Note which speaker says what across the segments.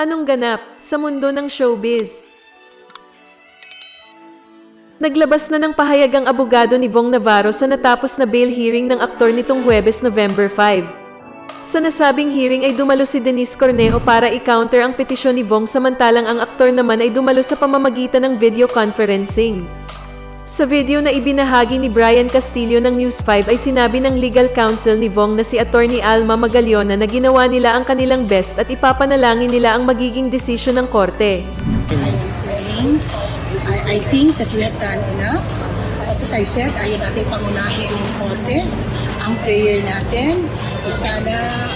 Speaker 1: Anong ganap sa mundo ng showbiz? Naglabas na ng pahayag ang abogado ni Vong Navarro sa natapos na bail hearing ng aktor nitong Huwebes, November 5. Sa nasabing hearing ay dumalo si Denise Cornejo para i-counter ang petisyon ni Vong samantalang ang aktor naman ay dumalo sa pamamagitan ng video conferencing. Sa video na ibinahagi ni Brian Castillo ng News 5 ay sinabi ng legal counsel ni Vong na si Attorney Alma Magallona na ginawa nila ang kanilang best at ipapanalangin nila ang magiging desisyon ng korte.
Speaker 2: I think that we have done enough. But as I said, ayaw natin pangunahin yung korte. Ang prayer natin, sana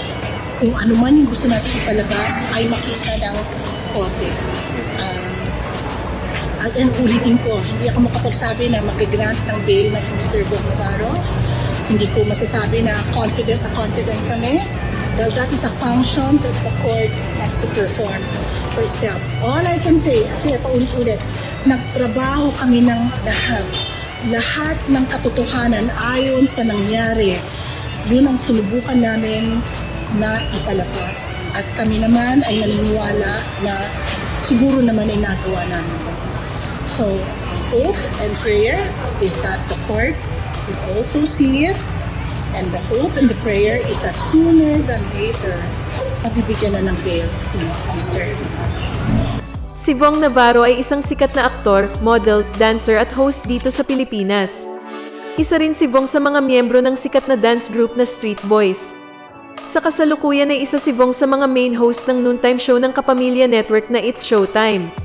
Speaker 2: kung ano man yung gusto natin ipalabas ay makita ng korte. Um, and ulitin ko, hindi ako makapagsabi na mag-grant ng bail na si Mr. Bong Navarro. Hindi ko masasabi na confident na confident kami. Dahil that is a function that the court has to perform for itself. All I can say, kasi paulit-ulit, nagtrabaho kami ng lahat. Lahat ng katotohanan ayon sa nangyari. Yun ang sinubukan namin na ipalabas. At kami naman ay naniniwala na siguro naman ay nagawa namin. So, hope and prayer is that the court will also see it. And the hope and the prayer is that sooner than later, mabibigyan na ng bail si Mr.
Speaker 1: Si Vong Navarro ay isang sikat na aktor, model, dancer at host dito sa Pilipinas. Isa rin si Vong sa mga miyembro ng sikat na dance group na Street Boys. Sa kasalukuyan ay isa si Vong sa mga main host ng noontime show ng Kapamilya Network na It's Showtime.